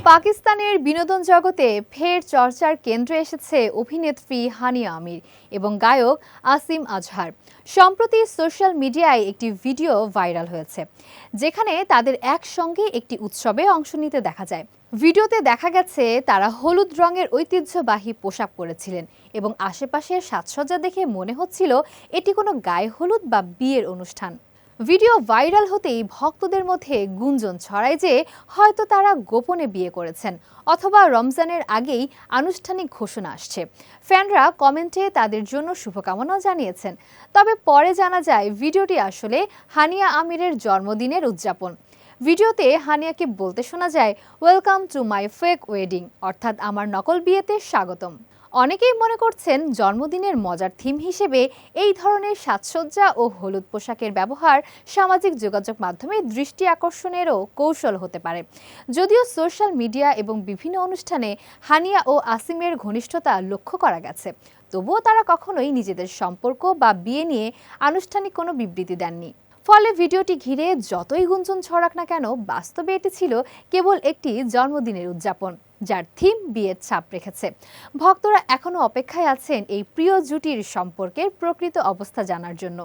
পাকিস্তানের বিনোদন জগতে ফের চর্চার কেন্দ্রে এসেছে অভিনেত্রী হানিয়া আমির এবং গায়ক আসিম আজহার। সম্প্রতি সোশ্যাল মিডিয়ায় একটি ভিডিও ভাইরাল হয়েছে, যেখানে তাদের একসঙ্গে একটি উৎসবে অংশ নিতে দেখা যায়। ভিডিওতে দেখা গেছে, তারা হলুদ রঙের ঐতিহ্যবাহী পোশাক পরেছিলেন এবং আশেপাশের সাজসজ্জা দেখে মনে হচ্ছিল, এটি কোনো গায়ে হলুদ বা বিয়ের অনুষ্ঠান। ভিডিও ভাইরাল হতেই ভক্তদের মধ্যে গুঞ্জন ছড়ায় যে হয়তো তারা গোপনে বিয়ে করেছেন অথবা রমজানের আগেই আনুষ্ঠানিক ঘোষণা আসছে। ফ্যানরা কমেন্টে তাদের জন্য শুভকামনাও জানিয়েছেন। তবে পরে জানা যায়, ভিডিওটি আসলে হানিয়া আমিরের জন্মদিনের উদযাপন। ভিডিওতে হানিয়াকে বলতে শোনা যায় welcome to my fake wedding অর্থাৎ আমার নকল বিয়েতে স্বাগতম। অনেকেই মনে করছেন জন্মদিনের মজার থিম হিসেবে এই ধরনের সাজসজ্জা ও হলুদ পোশাকের ব্যবহার সামাজিক যোগাযোগ মাধ্যমে দৃষ্টি আকর্ষণেরও কৌশল হতে পারে। যদিও সোশ্যাল মিডিয়া এবং বিভিন্ন অনুষ্ঠানে হানিয়া ও আসিমের ঘনিষ্ঠতা লক্ষ্য করা গেছে, তবুও তারা কখনোই নিজেদের সম্পর্ক বা বিয়ে নিয়ে আনুষ্ঠানিক কোনো বিবৃতি দেননি। ফলে ভিডিওটি ঘিরে যতই গুঞ্জন ছড়াক না কেন, বাস্তবে এটি ছিল কেবল একটি জন্মদিনের উদযাপন। যার থিম বিয়ের ছাপ রেখেছে। ভক্তরা এখনও অপেক্ষায় আছেন এই প্রিয় জুটির সম্পর্কের প্রকৃত অবস্থা জানার জন্য।